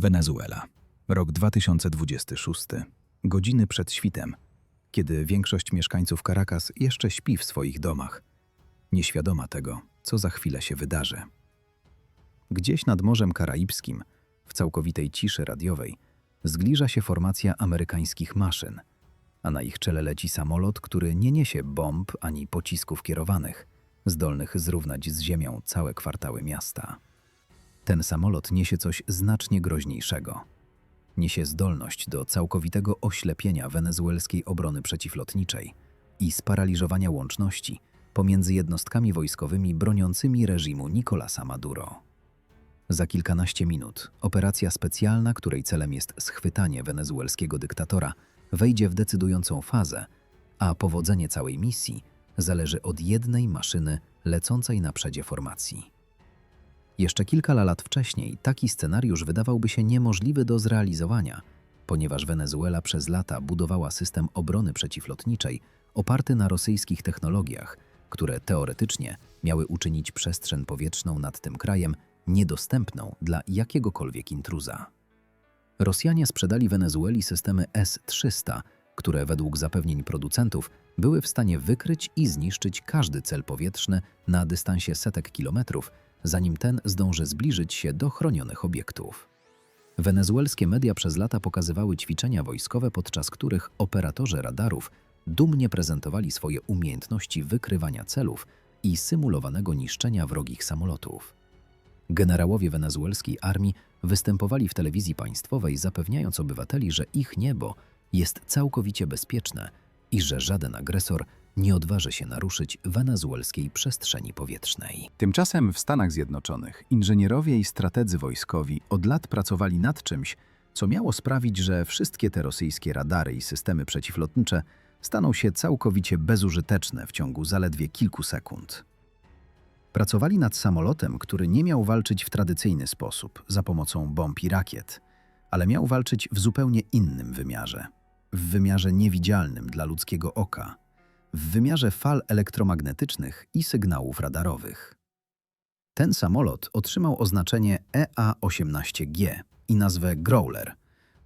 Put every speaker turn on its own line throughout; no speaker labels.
Wenezuela. Rok 2026. Godziny przed świtem, kiedy większość mieszkańców Caracas jeszcze śpi w swoich domach, nieświadoma tego, co za chwilę się wydarzy. Gdzieś nad Morzem Karaibskim, w całkowitej ciszy radiowej, zgliża się formacja amerykańskich maszyn, a na ich czele leci samolot, który nie niesie bomb ani pocisków kierowanych, zdolnych zrównać z ziemią całe kwartały miasta. Ten samolot niesie coś znacznie groźniejszego. Niesie zdolność do całkowitego oślepienia wenezuelskiej obrony przeciwlotniczej i sparaliżowania łączności pomiędzy jednostkami wojskowymi broniącymi reżimu Nicolasa Maduro. Za kilkanaście minut operacja specjalna, której celem jest schwytanie wenezuelskiego dyktatora, wejdzie w decydującą fazę, a powodzenie całej misji zależy od jednej maszyny lecącej na przedzie formacji. Jeszcze kilka lat wcześniej taki scenariusz wydawałby się niemożliwy do zrealizowania, ponieważ Wenezuela przez lata budowała system obrony przeciwlotniczej oparty na rosyjskich technologiach, które teoretycznie miały uczynić przestrzeń powietrzną nad tym krajem niedostępną dla jakiegokolwiek intruza. Rosjanie sprzedali Wenezueli systemy S-300, które według zapewnień producentów były w stanie wykryć i zniszczyć każdy cel powietrzny na dystansie setek kilometrów, zanim ten zdąży zbliżyć się do chronionych obiektów. Wenezuelskie media przez lata pokazywały ćwiczenia wojskowe, podczas których operatorzy radarów dumnie prezentowali swoje umiejętności wykrywania celów i symulowanego niszczenia wrogich samolotów. Generałowie wenezuelskiej armii występowali w telewizji państwowej, zapewniając obywateli, że ich niebo jest całkowicie bezpieczne i że żaden agresor nie odważy się naruszyć wenezuelskiej przestrzeni powietrznej. Tymczasem w Stanach Zjednoczonych inżynierowie i strategzy wojskowi od lat pracowali nad czymś, co miało sprawić, że wszystkie te rosyjskie radary i systemy przeciwlotnicze staną się całkowicie bezużyteczne w ciągu zaledwie kilku sekund. Pracowali nad samolotem, który nie miał walczyć w tradycyjny sposób, za pomocą bomb i rakiet, ale miał walczyć w zupełnie innym wymiarze w wymiarze niewidzialnym dla ludzkiego oka, w wymiarze fal elektromagnetycznych i sygnałów radarowych. Ten samolot otrzymał oznaczenie E EA-18G i nazwę Growler,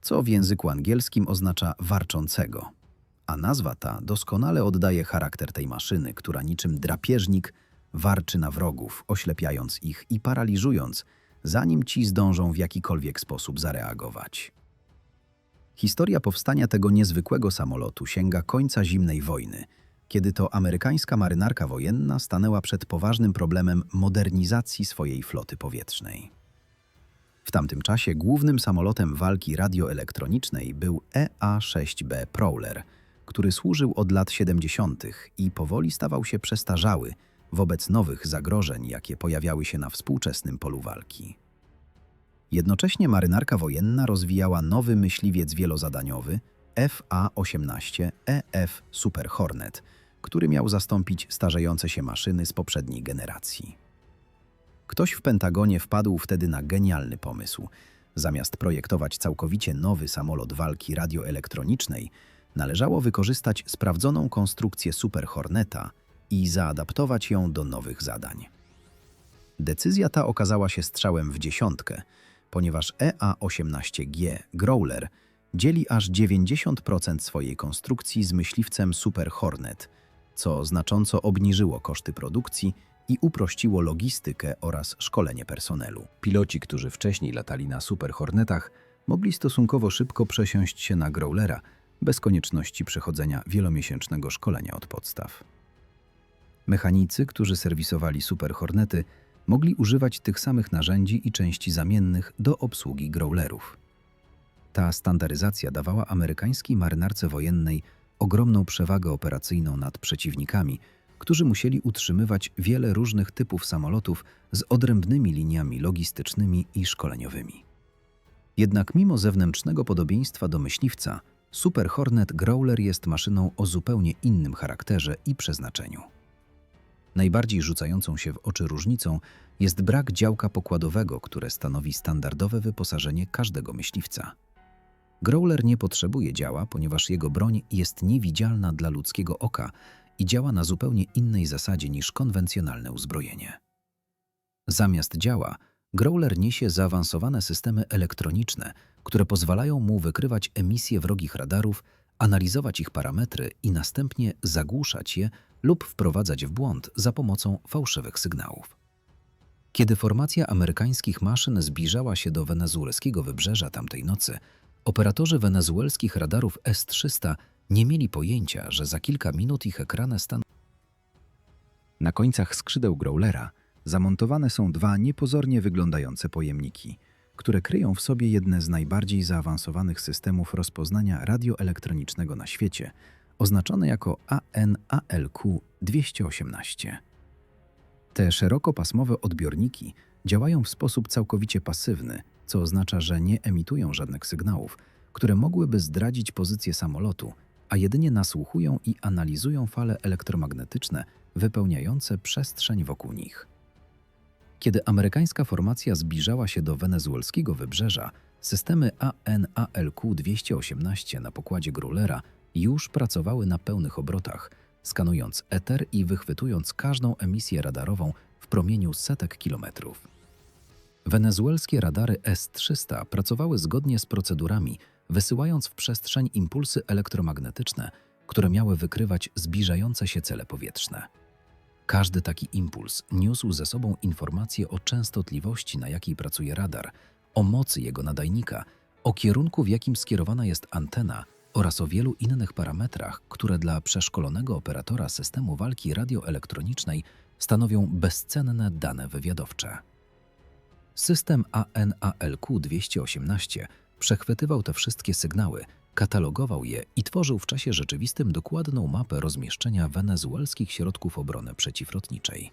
co w języku angielskim oznacza warczącego. A nazwa ta doskonale oddaje charakter tej maszyny, która niczym drapieżnik warczy na wrogów, oślepiając ich i paraliżując, zanim ci zdążą w jakikolwiek sposób zareagować. Historia powstania tego niezwykłego samolotu sięga końca zimnej wojny, kiedy to amerykańska marynarka wojenna stanęła przed poważnym problemem modernizacji swojej floty powietrznej. W tamtym czasie głównym samolotem walki radioelektronicznej był EA-6B Prowler, który służył od lat 70. i powoli stawał się przestarzały wobec nowych zagrożeń, jakie pojawiały się na współczesnym polu walki. Jednocześnie marynarka wojenna rozwijała nowy myśliwiec wielozadaniowy FA-18EF E Super Hornet, który miał zastąpić starzejące się maszyny z poprzedniej generacji. Ktoś w Pentagonie wpadł wtedy na genialny pomysł. Zamiast projektować całkowicie nowy samolot walki radioelektronicznej, należało wykorzystać sprawdzoną konstrukcję Super Horneta i zaadaptować ją do nowych zadań. Decyzja ta okazała się strzałem w dziesiątkę, ponieważ E EA-18G Growler dzieli aż 90% swojej konstrukcji z myśliwcem Super Hornet, co znacząco obniżyło koszty produkcji i uprościło logistykę oraz szkolenie personelu. Piloci, którzy wcześniej latali na Super Hornetach, mogli stosunkowo szybko przesiąść się na Growlera bez konieczności przechodzenia wielomiesięcznego szkolenia od podstaw. Mechanicy, którzy serwisowali Super Hornety, mogli używać tych samych narzędzi i części zamiennych do obsługi growlerów. Ta standaryzacja dawała amerykańskiej marynarce wojennej ogromną przewagę operacyjną nad przeciwnikami, którzy musieli utrzymywać wiele różnych typów samolotów z odrębnymi liniami logistycznymi i szkoleniowymi. Jednak mimo zewnętrznego podobieństwa do myśliwca, Super Hornet Growler jest maszyną o zupełnie innym charakterze i przeznaczeniu. Najbardziej rzucającą się w oczy różnicą jest brak działka pokładowego, które stanowi standardowe wyposażenie każdego myśliwca. Growler nie potrzebuje działa, ponieważ jego broń jest niewidzialna dla ludzkiego oka i działa na zupełnie innej zasadzie niż konwencjonalne uzbrojenie. Zamiast działa, Growler niesie zaawansowane systemy elektroniczne, które pozwalają mu wykrywać emisje wrogich radarów, analizować ich parametry i następnie zagłuszać je lub wprowadzać w błąd za pomocą fałszywych sygnałów. Kiedy formacja amerykańskich maszyn zbliżała się do wenezuelskiego wybrzeża tamtej nocy, operatorzy wenezuelskich radarów S-300 nie mieli pojęcia, że za kilka minut ich ekrany staną. Na końcach skrzydeł Growlera zamontowane są dwa niepozornie wyglądające pojemniki, które kryją w sobie jedne z najbardziej zaawansowanych systemów rozpoznania radioelektronicznego na świecie, oznaczone jako AN-ALQ-218. Te szerokopasmowe odbiorniki działają w sposób całkowicie pasywny, co oznacza, że nie emitują żadnych sygnałów, które mogłyby zdradzić pozycję samolotu, a jedynie nasłuchują i analizują fale elektromagnetyczne wypełniające przestrzeń wokół nich. Kiedy amerykańska formacja zbliżała się do wenezuelskiego wybrzeża, systemy AN-ALQ-218 na pokładzie Grulera już pracowały na pełnych obrotach, skanując eter i wychwytując każdą emisję radarową w promieniu setek kilometrów. Wenezuelskie radary S-300 pracowały zgodnie z procedurami, wysyłając w przestrzeń impulsy elektromagnetyczne, które miały wykrywać zbliżające się cele powietrzne. Każdy taki impuls niósł ze sobą informację o częstotliwości, na jakiej pracuje radar, o mocy jego nadajnika, o kierunku, w jakim skierowana jest antena oraz o wielu innych parametrach, które dla przeszkolonego operatora systemu walki radioelektronicznej stanowią bezcenne dane wywiadowcze. System ANALQ-218 przechwytywał te wszystkie sygnały, katalogował je i tworzył w czasie rzeczywistym dokładną mapę rozmieszczenia wenezuelskich środków obrony przeciwlotniczej.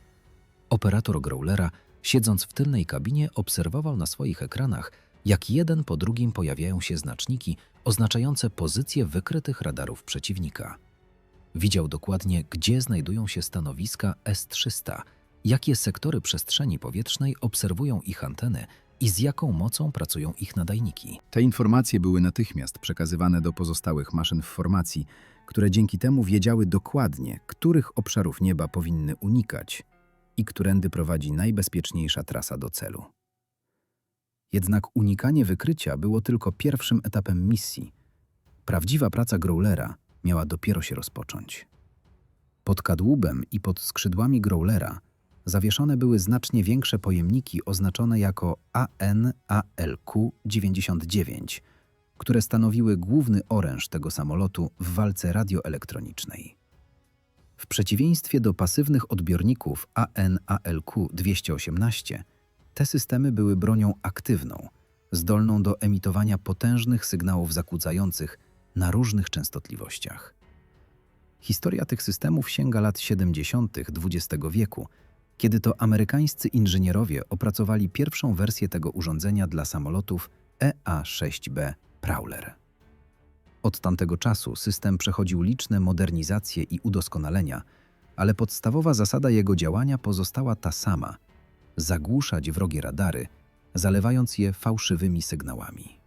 Operator Growlera, siedząc w tylnej kabinie, obserwował na swoich ekranach, jak jeden po drugim pojawiają się znaczniki oznaczające pozycję wykrytych radarów przeciwnika. Widział dokładnie, gdzie znajdują się stanowiska S-300, jakie sektory przestrzeni powietrznej obserwują ich anteny i z jaką mocą pracują ich nadajniki.
Te informacje były natychmiast przekazywane do pozostałych maszyn w formacji, które dzięki temu wiedziały dokładnie, których obszarów nieba powinny unikać i którędy prowadzi najbezpieczniejsza trasa do celu. Jednak unikanie wykrycia było tylko pierwszym etapem misji. Prawdziwa praca Growlera miała dopiero się rozpocząć. Pod kadłubem i pod skrzydłami Growlera zawieszone były znacznie większe pojemniki oznaczone jako AN-ALQ-99, które stanowiły główny oręż tego samolotu w walce radioelektronicznej. W przeciwieństwie do pasywnych odbiorników AN-ALQ-218, te systemy były bronią aktywną, zdolną do emitowania potężnych sygnałów zakłócających na różnych częstotliwościach. Historia tych systemów sięga lat 70. XX wieku, kiedy to amerykańscy inżynierowie opracowali pierwszą wersję tego urządzenia dla samolotów EA-6B Prowler. Od tamtego czasu system przechodził liczne modernizacje i udoskonalenia, ale podstawowa zasada jego działania pozostała ta sama zagłuszać wrogie radary, zalewając je fałszywymi sygnałami.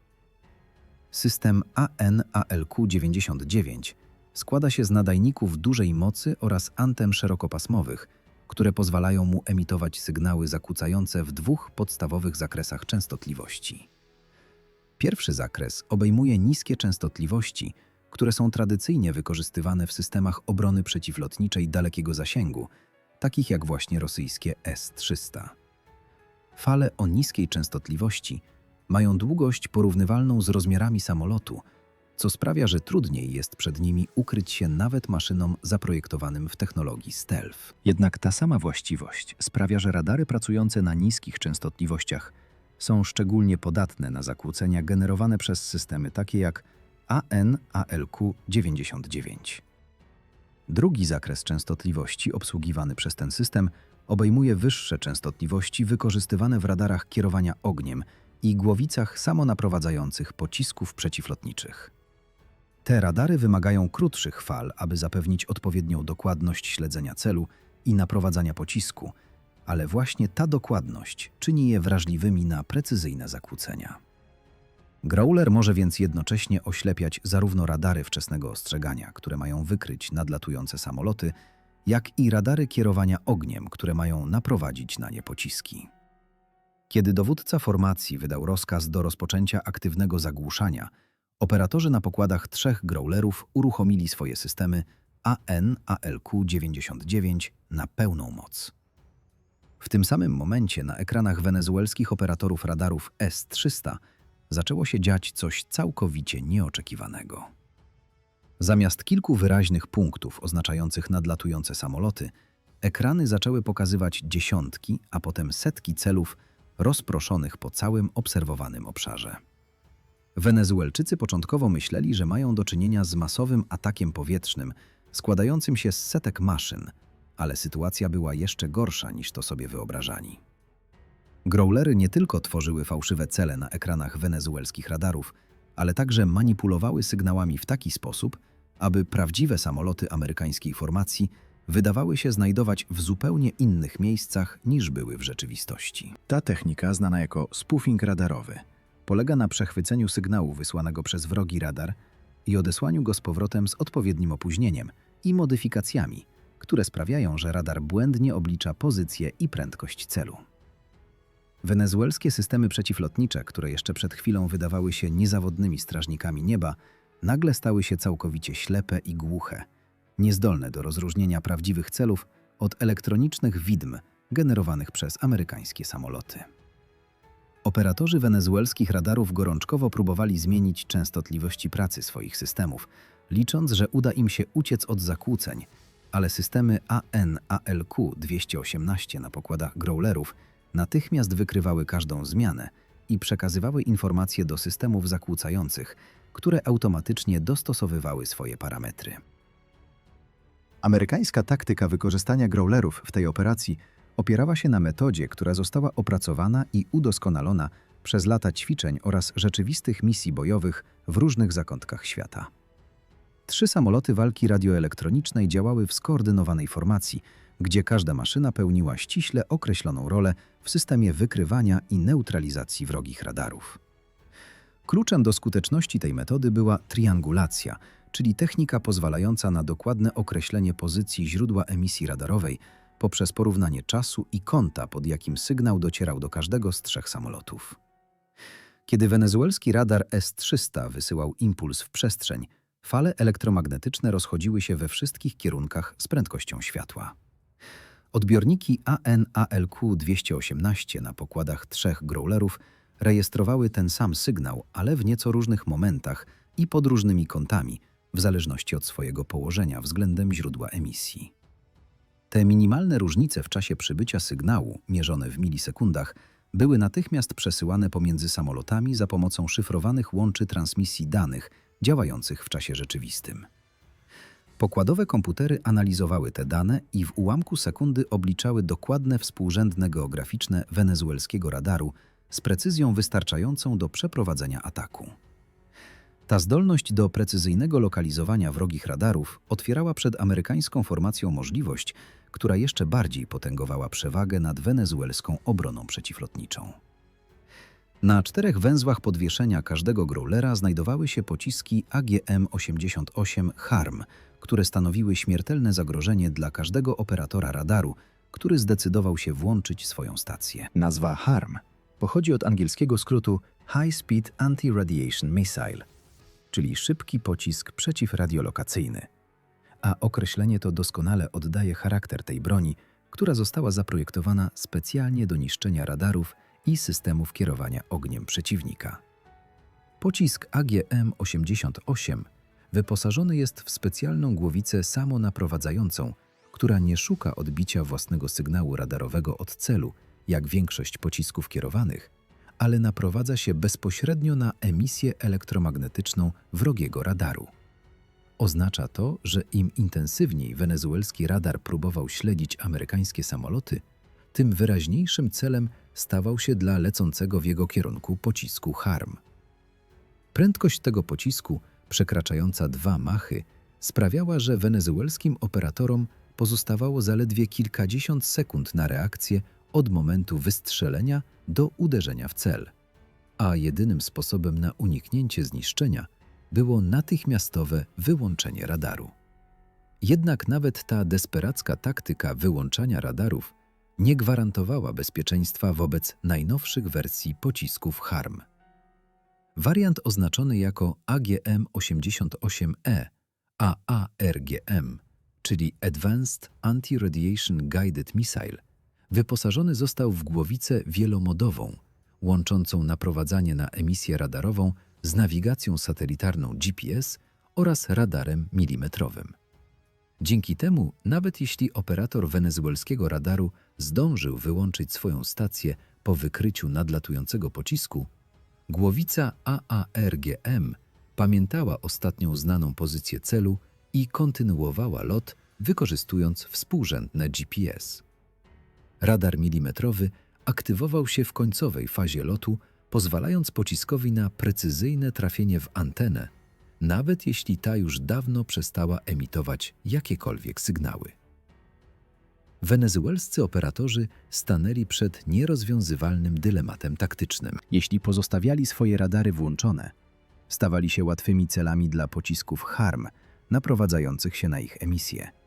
System AN-ALQ-99 składa się z nadajników dużej mocy oraz antem szerokopasmowych, które pozwalają mu emitować sygnały zakłócające w dwóch podstawowych zakresach częstotliwości. Pierwszy zakres obejmuje niskie częstotliwości, które są tradycyjnie wykorzystywane w systemach obrony przeciwlotniczej dalekiego zasięgu, takich jak właśnie rosyjskie S-300. Fale o niskiej częstotliwości mają długość porównywalną z rozmiarami samolotu – co sprawia, że trudniej jest przed nimi ukryć się nawet maszynom zaprojektowanym w technologii stealth. Jednak ta sama właściwość sprawia, że radary pracujące na niskich częstotliwościach są szczególnie podatne na zakłócenia generowane przez systemy takie jak AN-ALQ-99. Drugi zakres częstotliwości obsługiwany przez ten system obejmuje wyższe częstotliwości wykorzystywane w radarach kierowania ogniem i głowicach samonaprowadzających pocisków przeciwlotniczych. Te radary wymagają krótszych fal, aby zapewnić odpowiednią dokładność śledzenia celu i naprowadzania pocisku, ale właśnie ta dokładność czyni je wrażliwymi na precyzyjne zakłócenia. Growler może więc jednocześnie oślepiać zarówno radary wczesnego ostrzegania, które mają wykryć nadlatujące samoloty, jak i radary kierowania ogniem, które mają naprowadzić na nie pociski. Kiedy dowódca formacji wydał rozkaz do rozpoczęcia aktywnego zagłuszania, operatorzy na pokładach trzech growlerów uruchomili swoje systemy AN ALQ-99 na pełną moc. W tym samym momencie na ekranach wenezuelskich operatorów radarów S-300 zaczęło się dziać coś całkowicie nieoczekiwanego. Zamiast kilku wyraźnych punktów oznaczających nadlatujące samoloty, ekrany zaczęły pokazywać dziesiątki, a potem setki celów rozproszonych po całym obserwowanym obszarze. Wenezuelczycy początkowo myśleli, że mają do czynienia z masowym atakiem powietrznym składającym się z setek maszyn, ale sytuacja była jeszcze gorsza niż to sobie wyobrażali. Growlery nie tylko tworzyły fałszywe cele na ekranach wenezuelskich radarów, ale także manipulowały sygnałami w taki sposób, aby prawdziwe samoloty amerykańskiej formacji wydawały się znajdować w zupełnie innych miejscach niż były w rzeczywistości.
Ta technika, znana jako spoofing radarowy, polega na przechwyceniu sygnału wysłanego przez wrogi radar i odesłaniu go z powrotem z odpowiednim opóźnieniem i modyfikacjami, które sprawiają, że radar błędnie oblicza pozycję i prędkość celu. Wenezuelskie systemy przeciwlotnicze, które jeszcze przed chwilą wydawały się niezawodnymi strażnikami nieba, nagle stały się całkowicie ślepe i głuche, niezdolne do rozróżnienia prawdziwych celów od elektronicznych widm generowanych przez amerykańskie samoloty. Operatorzy wenezuelskich radarów gorączkowo próbowali zmienić częstotliwości pracy swoich systemów, licząc, że uda im się uciec od zakłóceń, ale systemy AN-ALQ-218 na pokładach growlerów natychmiast wykrywały każdą zmianę i przekazywały informacje do systemów zakłócających, które automatycznie dostosowywały swoje parametry. Amerykańska taktyka wykorzystania growlerów w tej operacji opierała się na metodzie, która została opracowana i udoskonalona przez lata ćwiczeń oraz rzeczywistych misji bojowych w różnych zakątkach świata. Trzy samoloty walki radioelektronicznej działały w skoordynowanej formacji, gdzie każda maszyna pełniła ściśle określoną rolę w systemie wykrywania i neutralizacji wrogich radarów. Kluczem do skuteczności tej metody była triangulacja, czyli technika pozwalająca na dokładne określenie pozycji źródła emisji radarowej poprzez porównanie czasu i kąta, pod jakim sygnał docierał do każdego z trzech samolotów. Kiedy wenezuelski radar S-300 wysyłał impuls w przestrzeń, fale elektromagnetyczne rozchodziły się we wszystkich kierunkach z prędkością światła. Odbiorniki AN-ALQ-218 na pokładach trzech growlerów rejestrowały ten sam sygnał, ale w nieco różnych momentach i pod różnymi kątami, w zależności od swojego położenia względem źródła emisji. Te minimalne różnice w czasie przybycia sygnału, mierzone w milisekundach, były natychmiast przesyłane pomiędzy samolotami za pomocą szyfrowanych łączy transmisji danych działających w czasie rzeczywistym. Pokładowe komputery analizowały te dane i w ułamku sekundy obliczały dokładne współrzędne geograficzne wenezuelskiego radaru z precyzją wystarczającą do przeprowadzenia ataku. Ta zdolność do precyzyjnego lokalizowania wrogich radarów otwierała przed amerykańską formacją możliwość, która jeszcze bardziej potęgowała przewagę nad wenezuelską obroną przeciwlotniczą. Na czterech węzłach podwieszenia każdego growlera znajdowały się pociski AGM-88 HARM, które stanowiły śmiertelne zagrożenie dla każdego operatora radaru, który zdecydował się włączyć swoją stację. Nazwa HARM pochodzi od angielskiego skrótu High Speed Anti-Radiation Missile, czyli szybki pocisk przeciwradiolokacyjny. A określenie to doskonale oddaje charakter tej broni, która została zaprojektowana specjalnie do niszczenia radarów i systemów kierowania ogniem przeciwnika. Pocisk AGM-88 wyposażony jest w specjalną głowicę samonaprowadzającą, która nie szuka odbicia własnego sygnału radarowego od celu, jak większość pocisków kierowanych, ale naprowadza się bezpośrednio na emisję elektromagnetyczną wrogiego radaru. Oznacza to, że im intensywniej wenezuelski radar próbował śledzić amerykańskie samoloty, tym wyraźniejszym celem stawał się dla lecącego w jego kierunku pocisku HARM. Prędkość tego pocisku, przekraczająca dwa machy, sprawiała, że wenezuelskim operatorom pozostawało zaledwie kilkadziesiąt sekund na reakcję od momentu wystrzelenia do uderzenia w cel, a jedynym sposobem na uniknięcie zniszczenia było natychmiastowe wyłączenie radaru. Jednak nawet ta desperacka taktyka wyłączania radarów
nie gwarantowała bezpieczeństwa wobec najnowszych wersji pocisków HARM. Wariant oznaczony jako AGM-88E, AARGM, czyli Advanced Anti-Radiation Guided Missile, wyposażony został w głowicę wielomodową, łączącą naprowadzanie na emisję radarową z nawigacją satelitarną GPS oraz radarem milimetrowym. Dzięki temu, nawet jeśli operator wenezuelskiego radaru zdążył wyłączyć swoją stację po wykryciu nadlatującego pocisku, głowica AARGM pamiętała ostatnią znaną pozycję celu i kontynuowała lot, wykorzystując współrzędne GPS. Radar milimetrowy aktywował się w końcowej fazie lotu, pozwalając pociskowi na precyzyjne trafienie w antenę, nawet jeśli ta już dawno przestała emitować jakiekolwiek sygnały. Wenezuelscy operatorzy stanęli przed nierozwiązywalnym dylematem taktycznym.
Jeśli pozostawiali swoje radary włączone, stawali się łatwymi celami dla pocisków HARM naprowadzających się na ich emisję.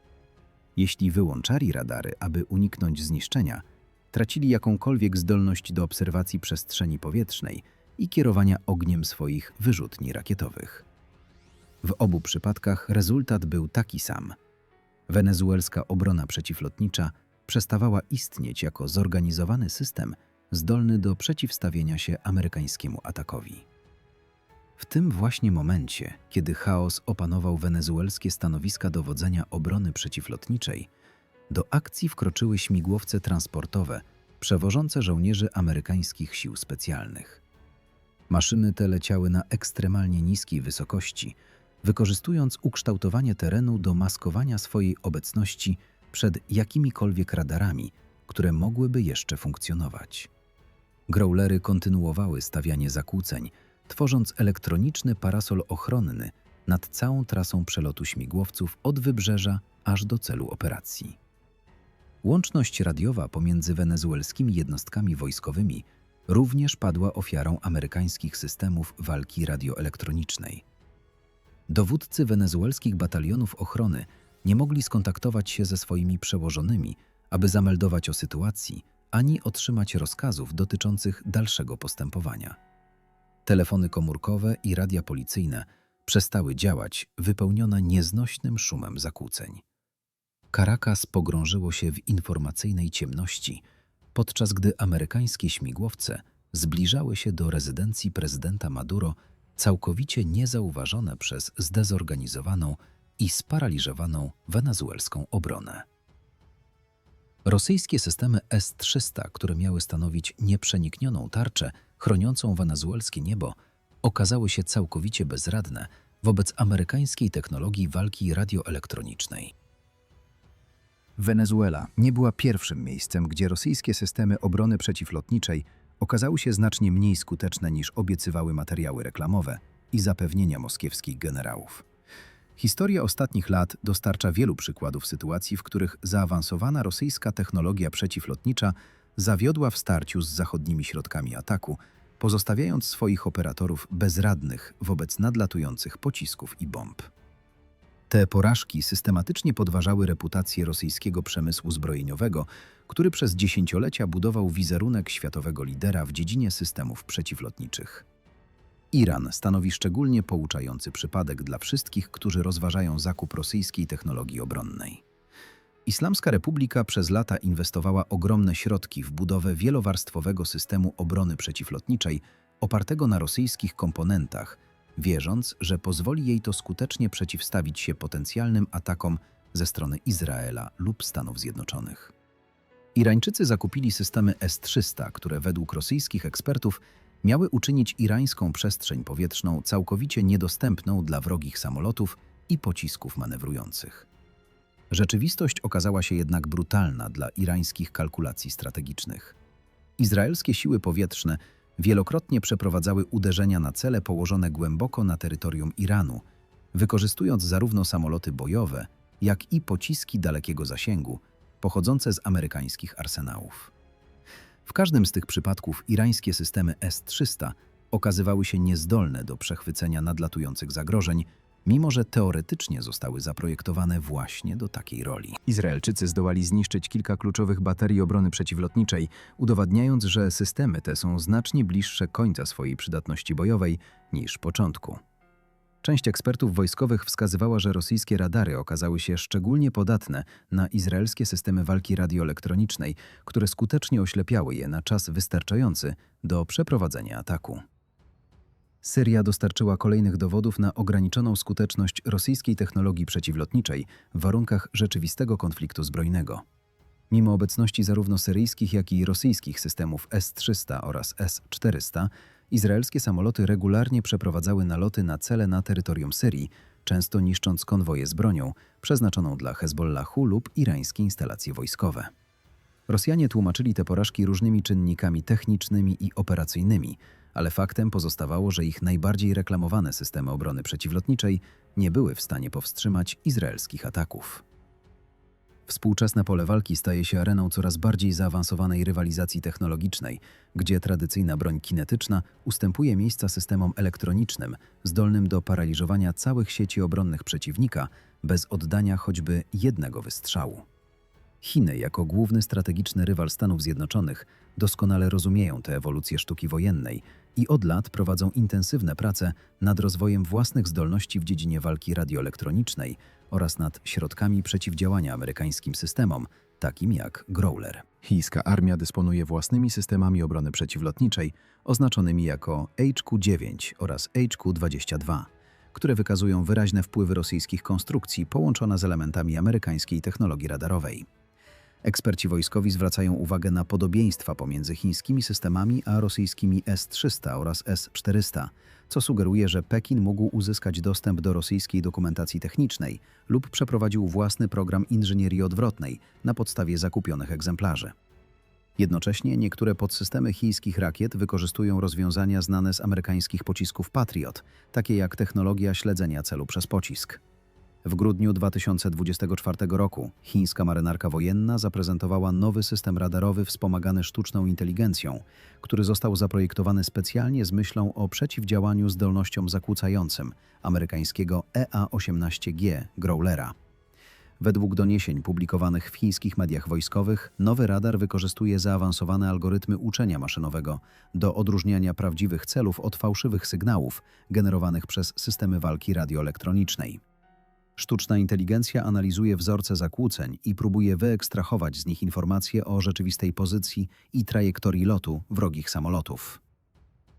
Jeśli wyłączali radary, aby uniknąć zniszczenia, tracili jakąkolwiek zdolność do obserwacji przestrzeni powietrznej i kierowania ogniem swoich wyrzutni rakietowych. W obu przypadkach rezultat był taki sam. Wenezuelska obrona przeciwlotnicza przestawała istnieć jako zorganizowany system zdolny do przeciwstawienia się amerykańskiemu atakowi. W tym właśnie momencie, kiedy chaos opanował wenezuelskie stanowiska dowodzenia obrony przeciwlotniczej, do akcji wkroczyły śmigłowce transportowe przewożące żołnierzy amerykańskich sił specjalnych. Maszyny te leciały na ekstremalnie niskiej wysokości, wykorzystując ukształtowanie terenu do maskowania swojej obecności przed jakimikolwiek radarami, które mogłyby jeszcze funkcjonować. Growlery kontynuowały stawianie zakłóceń, tworząc elektroniczny parasol ochronny nad całą trasą przelotu śmigłowców od wybrzeża aż do celu operacji. Łączność radiowa pomiędzy wenezuelskimi jednostkami wojskowymi również padła ofiarą amerykańskich systemów walki radioelektronicznej. Dowódcy wenezuelskich batalionów ochrony nie mogli skontaktować się ze swoimi przełożonymi, aby zameldować o sytuacji, ani otrzymać rozkazów dotyczących dalszego postępowania. Telefony komórkowe i radia policyjne przestały działać, wypełnione nieznośnym szumem zakłóceń. Caracas pogrążyło się w informacyjnej ciemności, podczas gdy amerykańskie śmigłowce zbliżały się do rezydencji prezydenta Maduro całkowicie niezauważone przez zdezorganizowaną i sparaliżowaną wenezuelską obronę. Rosyjskie systemy S-300, które miały stanowić nieprzeniknioną tarczę chroniącą wenezuelskie niebo, okazały się całkowicie bezradne wobec amerykańskiej technologii walki radioelektronicznej.
Wenezuela nie była pierwszym miejscem, gdzie rosyjskie systemy obrony przeciwlotniczej okazały się znacznie mniej skuteczne niż obiecywały materiały reklamowe i zapewnienia moskiewskich generałów. Historia ostatnich lat dostarcza wielu przykładów sytuacji, w których zaawansowana rosyjska technologia przeciwlotnicza zawiodła w starciu z zachodnimi środkami ataku, pozostawiając swoich operatorów bezradnych wobec nadlatujących pocisków i bomb. Te porażki systematycznie podważały reputację rosyjskiego przemysłu zbrojeniowego, który przez dziesięciolecia budował wizerunek światowego lidera w dziedzinie systemów przeciwlotniczych. Iran stanowi szczególnie pouczający przypadek dla wszystkich, którzy rozważają zakup rosyjskiej technologii obronnej. Islamska Republika przez lata inwestowała ogromne środki w budowę wielowarstwowego systemu obrony przeciwlotniczej opartego na rosyjskich komponentach, wierząc, że pozwoli jej to skutecznie przeciwstawić się potencjalnym atakom ze strony Izraela lub Stanów Zjednoczonych. Irańczycy zakupili systemy S-300, które według rosyjskich ekspertów miały uczynić irańską przestrzeń powietrzną całkowicie niedostępną dla wrogich samolotów i pocisków manewrujących. Rzeczywistość okazała się jednak brutalna dla irańskich kalkulacji strategicznych. Izraelskie siły powietrzne wielokrotnie przeprowadzały uderzenia na cele położone głęboko na terytorium Iranu, wykorzystując zarówno samoloty bojowe, jak i pociski dalekiego zasięgu, pochodzące z amerykańskich arsenałów. W każdym z tych przypadków irańskie systemy S-300 okazywały się niezdolne do przechwycenia nadlatujących zagrożeń,
mimo że teoretycznie zostały zaprojektowane właśnie do takiej roli.
Izraelczycy zdołali zniszczyć kilka kluczowych baterii obrony przeciwlotniczej, udowadniając, że systemy te są znacznie bliższe końca swojej przydatności bojowej niż początku. Część ekspertów wojskowych wskazywała, że rosyjskie radary okazały się szczególnie podatne na izraelskie systemy walki radioelektronicznej, które skutecznie oślepiały je na czas wystarczający do przeprowadzenia ataku. Syria dostarczyła kolejnych dowodów na ograniczoną skuteczność rosyjskiej technologii przeciwlotniczej w warunkach rzeczywistego konfliktu zbrojnego. Mimo obecności zarówno syryjskich, jak i rosyjskich systemów S-300 oraz S-400, izraelskie samoloty regularnie przeprowadzały naloty na cele na terytorium Syrii, często niszcząc konwoje z bronią przeznaczoną dla Hezbollahu lub irańskie instalacje wojskowe. Rosjanie tłumaczyli te porażki różnymi czynnikami technicznymi i operacyjnymi, ale faktem pozostawało, że ich najbardziej reklamowane systemy obrony przeciwlotniczej nie były w stanie powstrzymać izraelskich ataków. Współczesne pole walki staje się areną coraz bardziej zaawansowanej rywalizacji technologicznej, gdzie tradycyjna broń kinetyczna ustępuje miejsca systemom elektronicznym, zdolnym do paraliżowania całych sieci obronnych przeciwnika bez oddania choćby jednego wystrzału. Chiny, jako główny strategiczny rywal Stanów Zjednoczonych, doskonale rozumieją tę ewolucję sztuki wojennej i od lat prowadzą intensywne prace nad rozwojem własnych zdolności w dziedzinie walki radioelektronicznej oraz nad środkami przeciwdziałania amerykańskim systemom, takim jak Growler. Chińska armia dysponuje własnymi systemami obrony przeciwlotniczej, oznaczonymi jako HQ-9 oraz HQ-22, które wykazują wyraźne wpływy rosyjskich konstrukcji połączone z elementami amerykańskiej technologii radarowej. Eksperci wojskowi zwracają uwagę na podobieństwa pomiędzy chińskimi systemami a rosyjskimi S-300 oraz S-400, co sugeruje, że Pekin mógł uzyskać dostęp do rosyjskiej dokumentacji technicznej lub przeprowadził własny program inżynierii odwrotnej na podstawie zakupionych egzemplarzy. Jednocześnie niektóre podsystemy chińskich rakiet wykorzystują rozwiązania znane z amerykańskich pocisków Patriot, takie jak technologia śledzenia celu przez pocisk. W grudniu 2024 roku chińska marynarka wojenna zaprezentowała nowy system radarowy wspomagany sztuczną inteligencją, który został zaprojektowany specjalnie z myślą o przeciwdziałaniu zdolnościom zakłócającym amerykańskiego EA-18G Growlera. Według doniesień publikowanych w chińskich mediach wojskowych, nowy radar wykorzystuje zaawansowane algorytmy uczenia maszynowego do odróżniania prawdziwych celów od fałszywych sygnałów generowanych przez systemy walki radioelektronicznej. Sztuczna inteligencja analizuje wzorce zakłóceń i próbuje wyekstrahować z nich informacje o rzeczywistej pozycji i trajektorii lotu wrogich samolotów.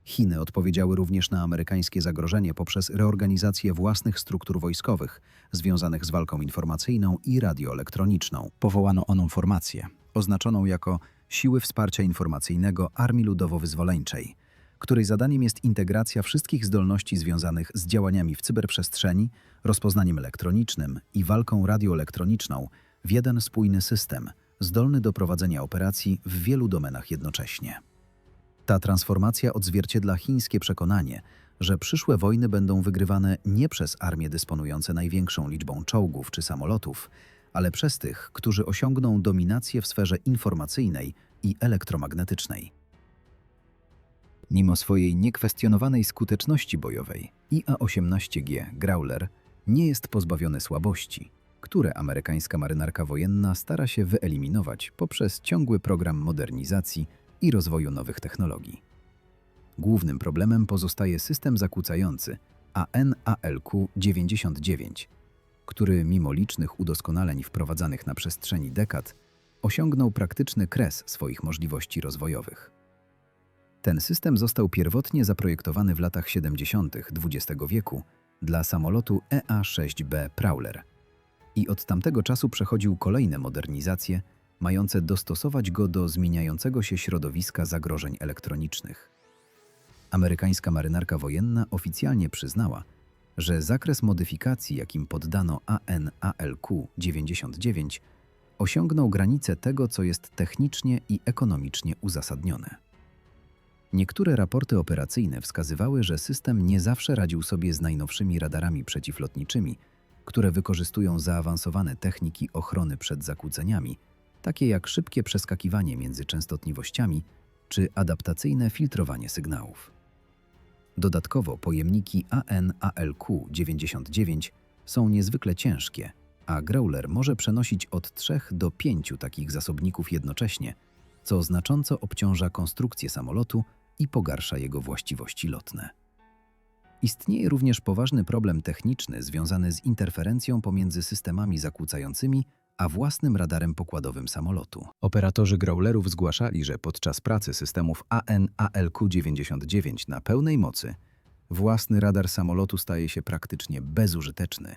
Chiny odpowiedziały również na amerykańskie zagrożenie poprzez reorganizację własnych struktur wojskowych związanych z walką informacyjną i radioelektroniczną. Powołano oną formację, oznaczoną jako Siły Wsparcia Informacyjnego Armii Ludowo-Wyzwoleńczej, której zadaniem jest integracja wszystkich zdolności związanych z działaniami w cyberprzestrzeni, rozpoznaniem elektronicznym i walką radioelektroniczną w jeden spójny system, zdolny do prowadzenia operacji w wielu domenach jednocześnie. Ta transformacja odzwierciedla chińskie przekonanie, że przyszłe wojny będą wygrywane nie przez armie dysponujące największą liczbą czołgów czy samolotów, ale przez tych, którzy osiągną dominację w sferze informacyjnej i elektromagnetycznej. Mimo swojej niekwestionowanej skuteczności bojowej, IA-18G Growler nie jest pozbawiony słabości, które amerykańska marynarka wojenna stara się wyeliminować poprzez ciągły program modernizacji i rozwoju nowych technologii. Głównym problemem pozostaje system zakłócający AN-ALQ-99, który mimo licznych udoskonaleń wprowadzanych na przestrzeni dekad osiągnął praktyczny kres swoich możliwości rozwojowych. Ten system został pierwotnie zaprojektowany w latach 70. XX wieku dla samolotu EA-6B Prowler i od tamtego czasu przechodził kolejne modernizacje, mające dostosować go do zmieniającego się środowiska zagrożeń elektronicznych. Amerykańska marynarka wojenna oficjalnie przyznała, że zakres modyfikacji, jakim poddano AN-ALQ-99, osiągnął granicę tego, co jest technicznie i ekonomicznie uzasadnione. Niektóre raporty operacyjne wskazywały, że system nie zawsze radził sobie z najnowszymi radarami przeciwlotniczymi, które wykorzystują zaawansowane techniki ochrony przed zakłóceniami, takie jak szybkie przeskakiwanie między częstotliwościami czy adaptacyjne filtrowanie sygnałów.
Dodatkowo pojemniki AN-ALQ-99 są niezwykle ciężkie, a Growler może przenosić od 3 do 5 takich zasobników jednocześnie, co znacząco obciąża konstrukcję samolotu i pogarsza jego właściwości lotne. Istnieje również poważny problem techniczny związany z interferencją pomiędzy systemami zakłócającymi a własnym radarem pokładowym samolotu.
Operatorzy Growlerów zgłaszali, że podczas pracy systemów AN-ALQ-99 na pełnej mocy własny radar samolotu staje się praktycznie bezużyteczny,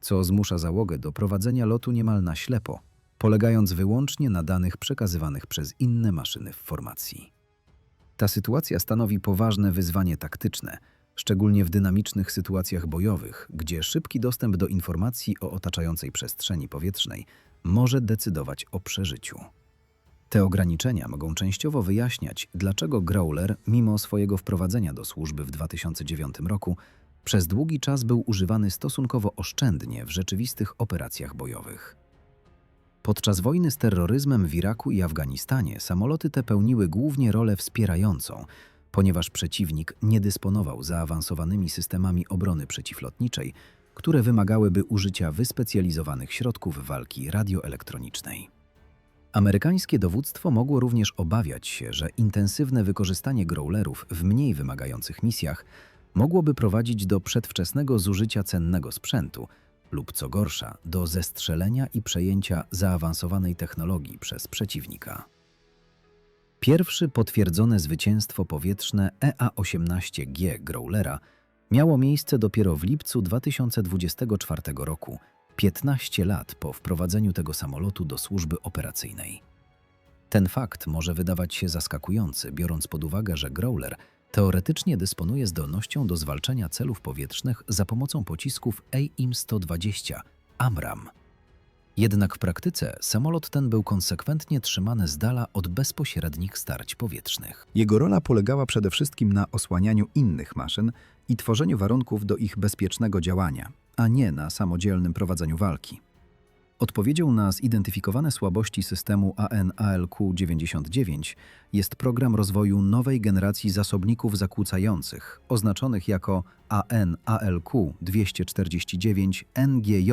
co zmusza załogę do prowadzenia lotu niemal na ślepo, polegając wyłącznie na danych przekazywanych przez inne maszyny w formacji. Ta sytuacja stanowi poważne wyzwanie taktyczne, szczególnie w dynamicznych sytuacjach bojowych, gdzie szybki dostęp do informacji o otaczającej przestrzeni powietrznej może decydować o przeżyciu. Te ograniczenia mogą częściowo wyjaśniać, dlaczego Growler, mimo swojego wprowadzenia do służby w 2009 roku, przez długi czas był używany stosunkowo oszczędnie w rzeczywistych operacjach bojowych. Podczas wojny z terroryzmem w Iraku i Afganistanie samoloty te pełniły głównie rolę wspierającą, ponieważ przeciwnik nie dysponował zaawansowanymi systemami obrony przeciwlotniczej, które wymagałyby użycia wyspecjalizowanych środków walki radioelektronicznej. Amerykańskie dowództwo mogło również obawiać się, że intensywne wykorzystanie growlerów w mniej wymagających misjach mogłoby prowadzić do przedwczesnego zużycia cennego sprzętu lub co gorsza, do zestrzelenia i przejęcia zaawansowanej technologii przez przeciwnika. Pierwsze potwierdzone zwycięstwo powietrzne E EA-18G Growlera miało miejsce dopiero w lipcu 2024 roku, 15 lat po wprowadzeniu tego samolotu do służby operacyjnej. Ten fakt może wydawać się zaskakujący, biorąc pod uwagę, że Growler teoretycznie dysponuje zdolnością do zwalczania celów powietrznych za pomocą pocisków AIM-120 AMRAM. Jednak w praktyce samolot ten był konsekwentnie trzymany z dala od bezpośrednich starć powietrznych.
Jego rola polegała przede wszystkim na osłanianiu innych maszyn i tworzeniu warunków do ich bezpiecznego działania, a nie na samodzielnym prowadzeniu walki. Odpowiedzią na zidentyfikowane słabości systemu AN-ALQ-99 jest program rozwoju nowej generacji zasobników zakłócających, oznaczonych jako AN-ALQ-249-NGJ,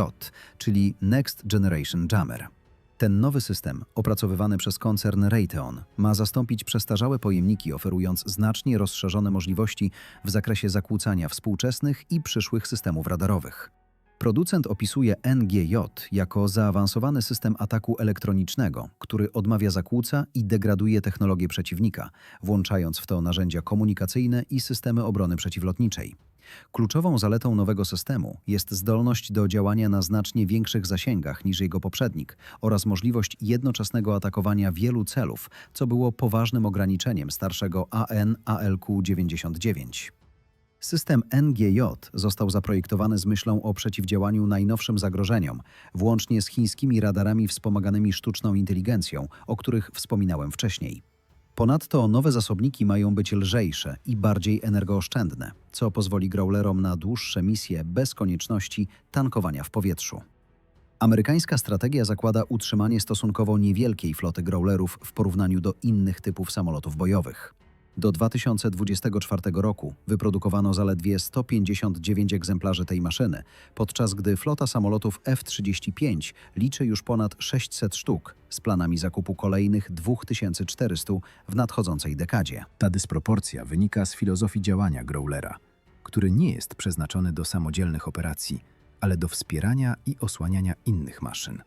czyli Next Generation Jammer. Ten nowy system, opracowywany przez koncern Raytheon, ma zastąpić przestarzałe pojemniki, oferując znacznie rozszerzone możliwości w zakresie zakłócania współczesnych i przyszłych systemów radarowych. Producent opisuje NGJ jako zaawansowany system ataku elektronicznego, który odmawia zakłóca i degraduje technologię przeciwnika, włączając w to narzędzia komunikacyjne i systemy obrony przeciwlotniczej. Kluczową zaletą nowego systemu jest zdolność do działania na znacznie większych zasięgach niż jego poprzednik oraz możliwość jednoczesnego atakowania wielu celów, co było poważnym ograniczeniem starszego AN-ALQ-99. System NGJ został zaprojektowany z myślą o przeciwdziałaniu najnowszym zagrożeniom, włącznie z chińskimi radarami wspomaganymi sztuczną inteligencją, o których wspominałem wcześniej. Ponadto nowe zasobniki mają być lżejsze i bardziej energooszczędne, co pozwoli growlerom na dłuższe misje bez konieczności tankowania w powietrzu. Amerykańska strategia zakłada utrzymanie stosunkowo niewielkiej floty growlerów w porównaniu do innych typów samolotów bojowych. Do 2024 roku wyprodukowano zaledwie 159 egzemplarzy tej maszyny, podczas gdy flota samolotów F-35 liczy już ponad 600 sztuk, z planami zakupu kolejnych 2400 w nadchodzącej dekadzie. Ta dysproporcja wynika z filozofii działania Growlera, który nie jest przeznaczony do samodzielnych operacji, ale do wspierania i osłaniania innych maszyn.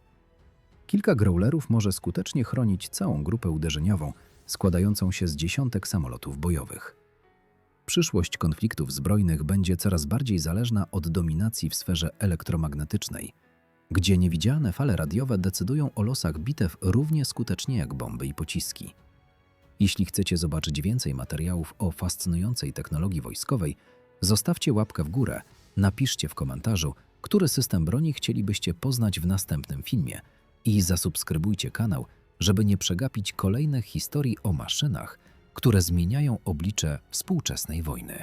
Kilka growlerów może skutecznie chronić całą grupę uderzeniową, składającą się z dziesiątek samolotów bojowych. Przyszłość konfliktów zbrojnych będzie coraz bardziej zależna od dominacji w sferze elektromagnetycznej, gdzie niewidzialne fale radiowe decydują o losach bitew równie skutecznie jak bomby i pociski. Jeśli chcecie zobaczyć więcej materiałów o fascynującej technologii wojskowej, zostawcie łapkę w górę, napiszcie w komentarzu, który system broni chcielibyście poznać w następnym filmie i zasubskrybujcie kanał, żeby nie przegapić kolejnych historii o maszynach, które zmieniają oblicze współczesnej wojny.